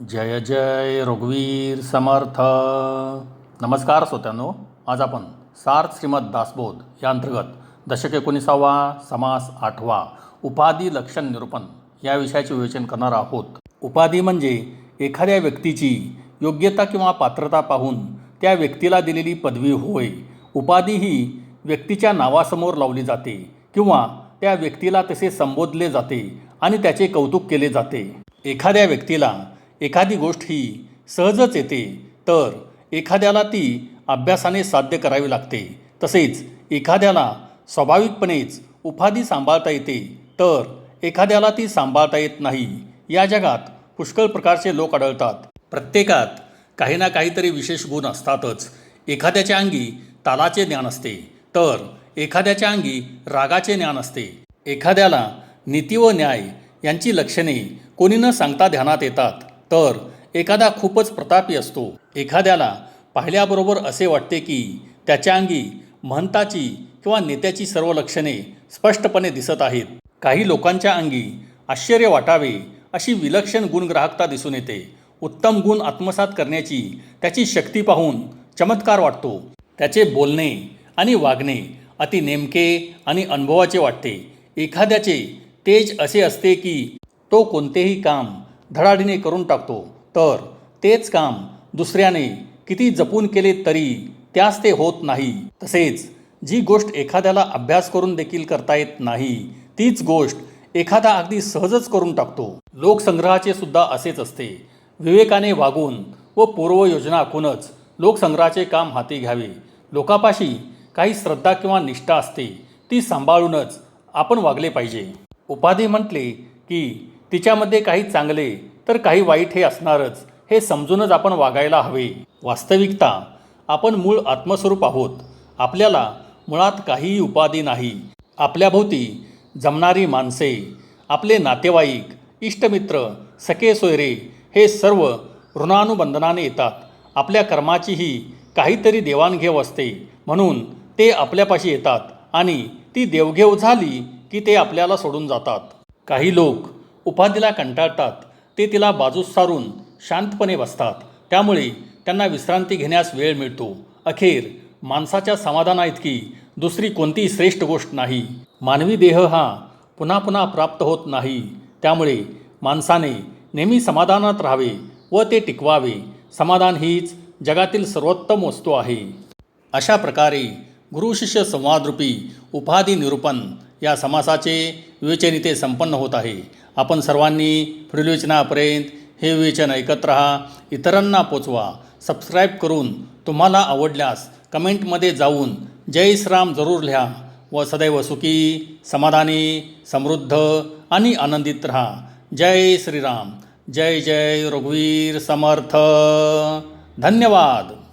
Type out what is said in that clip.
जय जय रघुवीर समर्थ. नमस्कार श्रोत्यांनो आज आपण सार श्रीमद दासबोध या अंतर्गत दशक एकोणीसावा समास आठवा उपाधी लक्षण निरूपण या विषयाचे विवेचन करणार आहोत. उपाधी म्हणजे एखाद्या व्यक्तीची योग्यता किंवा पात्रता पाहून त्या व्यक्तीला दिलेली पदवी होय. उपाधी ही व्यक्तीच्या नावासमोर लावली जाते किंवा त्या व्यक्तीला तसे संबोधले जाते आणि त्याचे कौतुक केले जाते. एखाद्या व्यक्तीला एखादी गोष्ट ही सहजच येते तर एखाद्याला ती अभ्यासाने साध्य करावी लागते. तसेच एखाद्याला स्वाभाविकपणेच उपाधी सांभाळता येते तर एखाद्याला ती सांभाळता येत नाही. या जगात पुष्कळ प्रकारचे लोक आढळतात. प्रत्येकात काही ना काहीतरी विशेष गुण असतातच. एखाद्याच्या अंगी तालाचे ज्ञान असते तर एखाद्याच्या अंगी रागाचे ज्ञान असते. एखाद्याला नीती व न्याय यांची लक्षणे कोणी न सांगता ध्यानात येतात. तर एखादा खूपच प्रतापी असतो. एखाद्याला पाहिल्याबरोबर असे वाटते की त्याच्या अंगी महंताची किंवा नेत्याची सर्व लक्षणे स्पष्टपणे दिसत आहेत. काही लोकांच्या अंगी आश्चर्य वाटावे अशी विलक्षण गुणग्राहकता दिसून येते. उत्तम गुण आत्मसात करण्याची त्याची शक्ती पाहून चमत्कार वाटतो. त्याचे बोलणे आणि वागणे अति नेमके आणि अनुभवाचे वाटते. एखाद्याचे तेज असे असते की तो कोणतेही काम धडाडीने करून टाकतो. तर तेच काम दुसऱ्याने किती जपून केले तरी त्यास ते होत नाही. तसेच जी गोष्ट एखाद्याला अभ्यास करून देखील करता येत नाही तीच गोष्ट एखादा अगदी सहजच करून टाकतो. लोकसंग्रहाचे सुद्धा असेच असते. विवेकाने वागून व पूर्वयोजना आखूनच लोकसंग्रहाचे काम हाती घ्यावे. लोकापाशी काही श्रद्धा किंवा निष्ठा असते ती सांभाळूनच आपण वागले पाहिजे. उपाधी म्हटले की तिच्यामध्ये काही चांगले तर काही वाईट हे असणारच हे समजूनच आपण वागायला हवे. वास्तविकता आपण मूळ आत्मस्वरूप आहोत. आपल्याला मुळात काहीही उपाधी नाही. आपल्याभोवती जमणारी माणसे आपले नातेवाईक इष्टमित्र सखे सोयरे हे सर्व ऋणानुबंधनाने येतात. आपल्या कर्माचीही काहीतरी देवाणघेव असते. म्हणून ते आपल्यापाशी येतात आणि ती देवघेव झाली की ते आपल्याला सोडून जातात. काही लोक उपाधीला कंटाळतात ते तिला बाजूस सारून शांतपणे बसतात. त्यामुळे त्यांना विश्रांती घेण्यास वेळ मिळतो. अखेर माणसाच्या समाधाना इतकी दुसरी कोणतीही श्रेष्ठ गोष्ट नाही. मानवी देह हा पुन्हा पुन्हा प्राप्त होत नाही. त्यामुळे माणसाने नेहमी समाधानात राहावे व ते टिकवावे. समाधान हीच जगातील सर्वोत्तम वस्तू आहे. अशा प्रकारे गुरु शिष्य संवादरूपी उपाधी निरूपण या समासाचे विवेचन इथे संपन्न होत आहे. आपण सर्वांनी पुढील विवेचनापर्यंत हे विवेचन ऐकत राहा. इतरांना पोचवा. सबस्क्राईब करून तुम्हाला आवडल्यास कमेंटमध्ये जाऊन जय श्राम जरूर लिहा व सदैव सुखी समाधानी समृद्ध आणि आनंदित राहा. जय श्रीराम. जय जय रघुवीर समर्थ. धन्यवाद.